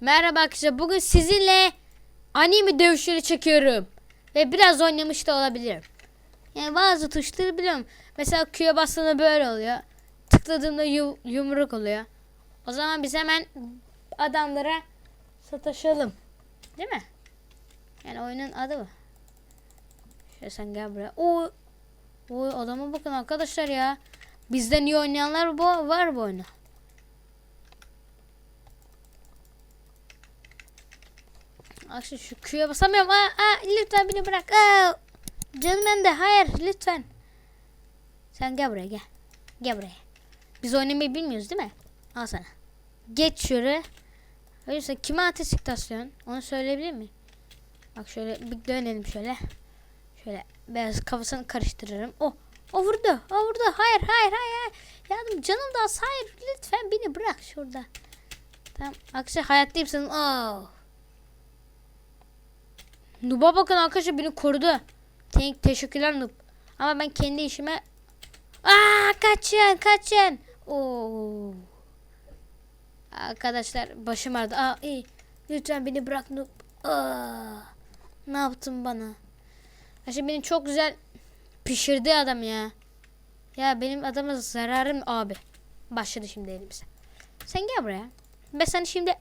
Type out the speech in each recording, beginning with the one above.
Merhaba arkadaşlar. Bugün sizinle anime dövüşleri çekiyorum. Ve biraz oynamış da olabilirim. Yani bazı tuşları biliyorum. Mesela Q'ya bastığında böyle oluyor. Tıkladığımda yu- yumruk oluyor. O zaman biz hemen adamlara sataşalım. Değil mi? Yani oyunun adı bu. Şöyle sen gel buraya. Oo, o adama bakın arkadaşlar ya. Bizden iyi oynayanlar bu, var bu oyunu. Akşam şu Q'ya basamıyorum. Aa, aa, lütfen beni bırak. Aa, canım ben de. Hayır lütfen. Sen gel buraya gel. Gel buraya. Biz oynamayı bilmiyoruz değil mi? Al sana. Geç şuraya. Öyleyse kime ateş istasyonu? Onu söyleyebilir miyim? Bak şöyle bir dönelim şöyle. Şöyle beyaz kafasını karıştırırım. Oh, o vurdu. O vurdu. Hayır, hayır, hayır. Yardım canım da. Hayır, lütfen beni bırak şurada. Tamam. Akşam hayattayım sanırım. Oh. Nub'a bakın arkadaşlar beni korudu. Te teşekkürler Nub. Ama ben kendi işime... Aa kaçın kaçın. Oo. Arkadaşlar başım ağrıdı. Aa iyi. Lütfen beni bırak Nub. Aa. Ne yaptın bana? Şimdi beni çok güzel pişirdi adam ya. Ya benim adama zararım abi. Başladı şimdi elimize. Sen gel buraya. Ben seni şimdi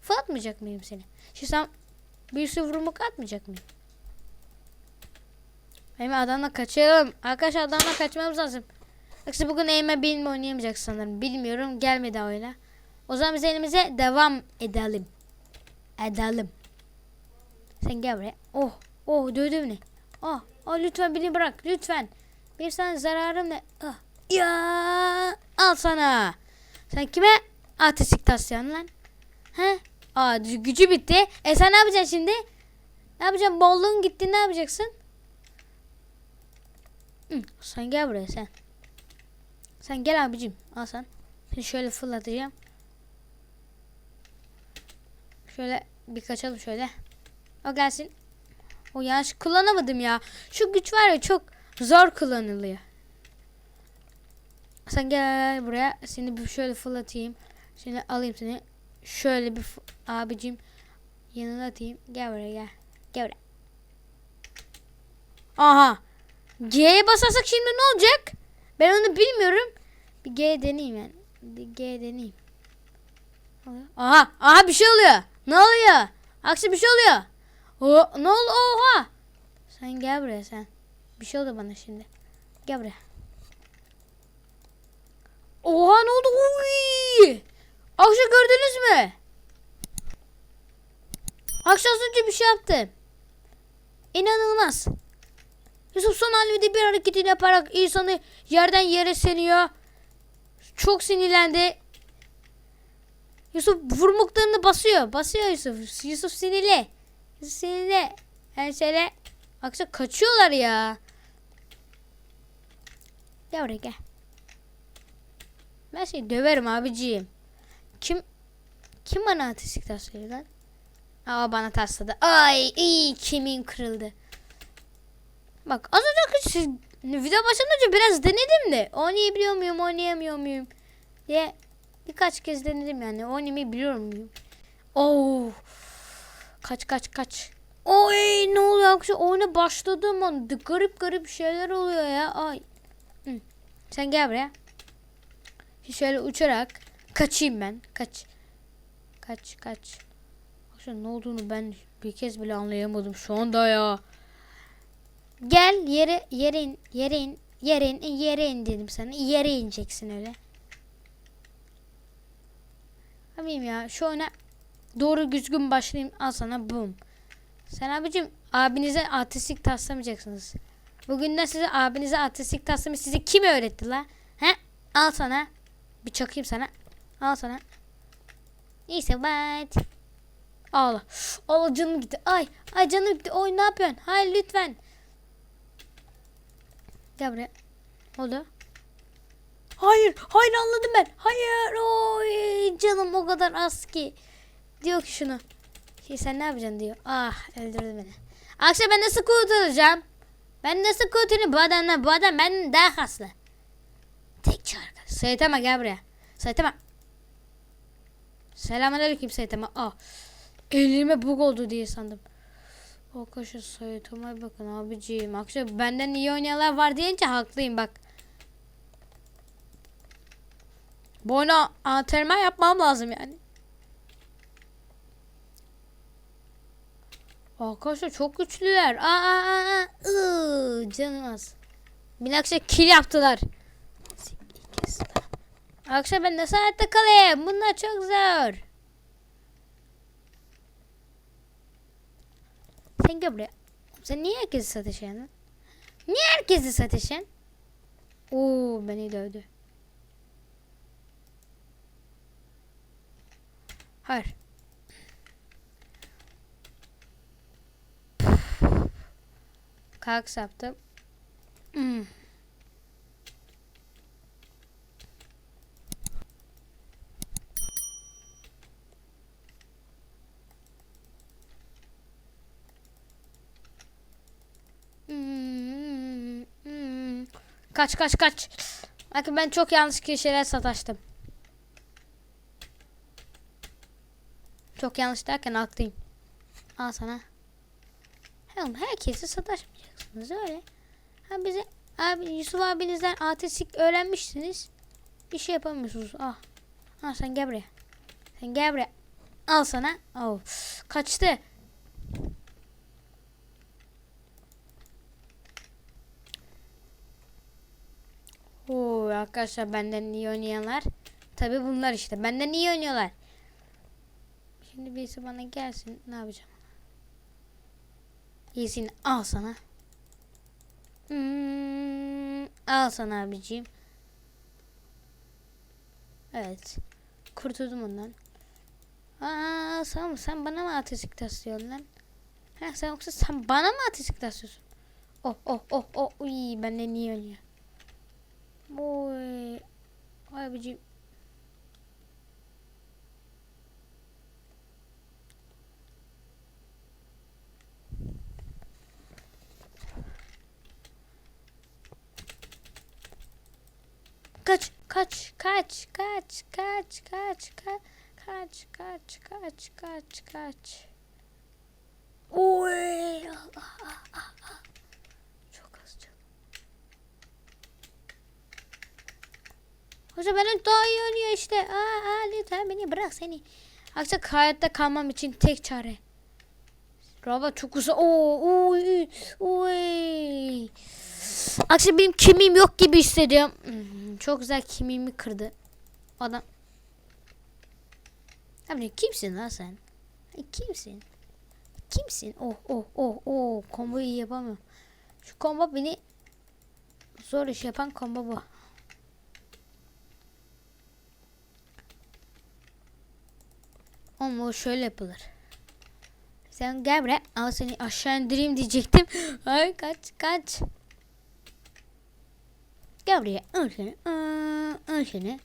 fırlatmayacak mıyım seni? Şimdi sen bir sürü vurmak atmayacak mıyım? Benim adamla kaçalım. Arkadaşlar adamla kaçmamız lazım. Yoksa bugün eğme bilme oynayamayacak sanırım. Bilmiyorum. Gelmedi oyuna. O zaman biz elimize devam edelim. Edelim. Sen gel buraya. Oh. Oh dövdü beni. Oh. Oh lütfen beni bırak. Lütfen. Bir sana zararım ne? Ah. Ya. Al sana. Sen kime artistik taslayan lan? He? Aa gü- gücü bitti. E sen ne yapacaksın şimdi? Ne yapacaksın? Bolluğun gitti ne yapacaksın? Hı, sen gel buraya sen. Sen gel abicim. Al sen. Seni şöyle fırlatacağım. Şöyle bir kaçalım şöyle. O gelsin. O yanlış kullanamadım ya. Şu güç var ya çok zor kullanılıyor. Sen gel buraya. Seni şöyle fırlatayım. Şimdi alayım seni. Şöyle bir abicim yanına atayım. Gel buraya gel. Gel buraya. Aha. G'ye basarsak şimdi ne olacak? Ben onu bilmiyorum. Bir G deneyeyim yani. Bir G deneyeyim. Aha. Aha bir şey oluyor. Ne oluyor? Aksi bir şey oluyor. O, ne oldu? Oha. Sen gel buraya sen. Bir şey oldu bana şimdi. Gel buraya. Oha ne oldu? Uy! Akşam gördünüz mü? Akşam az önce bir şey yaptım. İnanılmaz. Yusuf son halinde bir hareketini yaparak insanı yerden yere seniyor. Çok sinirlendi. Yusuf vurmuklarını basıyor. Basıyor Yusuf. Yusuf sinirli. Yusuf sinirli. Her şeyle akşam kaçıyorlar ya. Gel buraya gel. Ben seni döverim abiciğim. Kim kim bana ateşlik taslıyor lan? Aa bana tasladı. Ay iyi kimin kırıldı. Bak az önce video başlamadan önce biraz denedim de oynayabiliyor muyum oynayamıyor muyum diye birkaç kez denedim yani oynamayı biliyor muyum? Oo. Kaç kaç kaç. Oy ne oluyor arkadaşlar oyuna başladığım an da garip garip şeyler oluyor ya. Ay. Hı. Sen gel buraya. Şöyle uçarak kaçayım ben. Kaç. Kaç kaç. Arkadaşlar ne olduğunu ben bir kez bile anlayamadım şu anda ya. Gel yere yere in yere in yere in yere in dedim sana. Yere ineceksin öyle. Abim ya şu oyuna doğru düzgün başlayayım. Al sana boom. Sen abicim abinize artistik taslamayacaksınız. Bugünden size abinize artistik taslamayı size kim öğretti la? He? Al sana. Bir çakayım sana. Al sana. Neyse bye. Ağla. Ağla canım gitti. Ay. Ay canım gitti. Oy ne yapıyorsun? Hayır lütfen. Gel buraya. Oldu. Hayır. Hayır anladım ben. Hayır. Oy canım o kadar az ki. Diyor ki şunu. Şey, sen ne yapacaksın diyor. Ah öldürdü beni. Akşam ben nasıl kurtulacağım? Ben nasıl kurtulayım bu adamdan? Bu adam benden daha kaslı. Tek çarkı. Sayitama gel buraya. Sayitama. Selamünaleyküm Saitama. Ah. Elime bug oldu diye sandım. Arkadaşlar Saitama'ya bakın abiciğim. Arkadaşlar benden iyi oynayanlar var deyince haklıyım bak. Bu oyuna antrenman yapmam lazım yani. Arkadaşlar çok güçlüler. Aa, aa, aa, ıı, canım az. Bir akşam kill yaptılar. Akşam ben nasıl hayatta kalayım? Bunlar çok zor. Sen gel buraya. Sen niye herkesi satışıyorsun? Niye herkesi satışıyorsun? Oo beni dövdü. Hayır. Kalk saptım. Hmm hmm. Kaç kaç kaç. Bakın ben çok yanlış kişilere sataştım. Çok yanlış derken haklıyım. Al sana. Oğlum herkese sataşmayacaksınız öyle. Ha bize abi Yusuf abinizden artistik öğrenmişsiniz. Bir şey yapamıyorsunuz. Ah. Ha sen gel buraya. Sen gel buraya. Al sana. Oh. Kaçtı. Oo arkadaşlar benden iyi oynayanlar. Tabi bunlar işte. Benden iyi oynuyorlar. Şimdi birisi bana gelsin. Ne yapacağım? İyisini al sana. Hmm, al sana abiciğim. Evet. Kurtuldum ondan. Aa, sen, sen bana mı ateşlik taslıyorsun lan? Ha, sen yoksa sen bana mı ateşlik taslıyorsun? Oh oh oh oh. Uy, benden iyi oynuyor. Oy. Abiciğim. Kaç, kaç, kaç, kaç, kaç, kaç, kaç, kaç, kaç, kaç, kaç, kaç. Oy. Ah, ah, ah, ah, ah. Çok az canım. Hoca benim daha iyi oynuyor işte. Aa, aa, lütfen beni bırak seni. Aksak hayatta kalmam için tek çare. Robot çok uzak. Oo, uy, uy. Akşam benim kemiğim yok gibi hissediyorum. Hmm, Çok güzel kemiğimi kırdı. Adam. Abi kimsin lan sen? Kimsin? Kimsin? Oh oh oh oh. Komboyu yapamıyorum. Şu combo beni zor iş yapan combo bu. Ama o şöyle yapılır. Sen gel buraya. Al seni aşağı indireyim diyecektim. Ay kaç kaç. Gel buraya. Al seni. Al seni.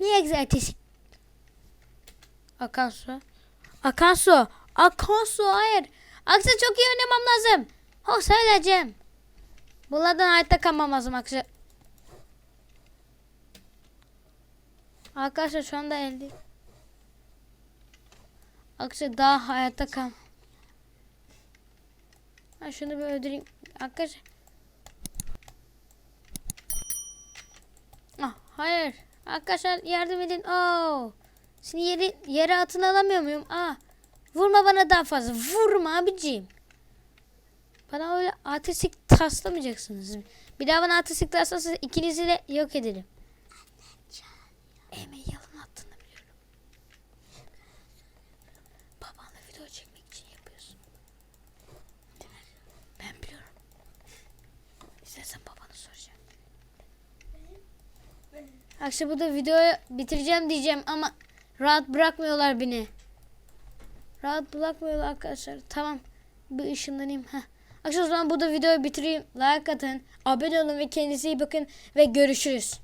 Niye egzersiz? Akan su. Akan su. Akan su. Hayır. Aksa çok iyi oynamam lazım. Oh söyleyeceğim. Bunlardan hayatta kalmam lazım Aksa. Arkadaşlar şu anda elde. Aksa daha hayatta kal. Ha şunu bir öldüreyim. Arkadaşlar. Ah, hayır. Arkadaşlar yardım edin. Oo. Seni yeri, yere atın alamıyor muyum? Ah. Vurma bana daha fazla. Vurma abiciğim. Bana öyle artistik taslamayacaksınız. Bir daha bana artistik taslarsanız ikinizi de yok ederim. Eme yalan attığını biliyorum. Babanla video çekmek için yapıyorsun. Ben biliyorum. İstersen babanı soracağım. Akşam bu da videoyu bitireceğim diyeceğim ama rahat bırakmıyorlar beni. Rahat bırakmıyorlar arkadaşlar. Tamam. Bir ışınlanayım. Heh. Akşam o zaman burada videoyu bitireyim. Like atın. Abone olun ve kendinize iyi bakın. Ve görüşürüz.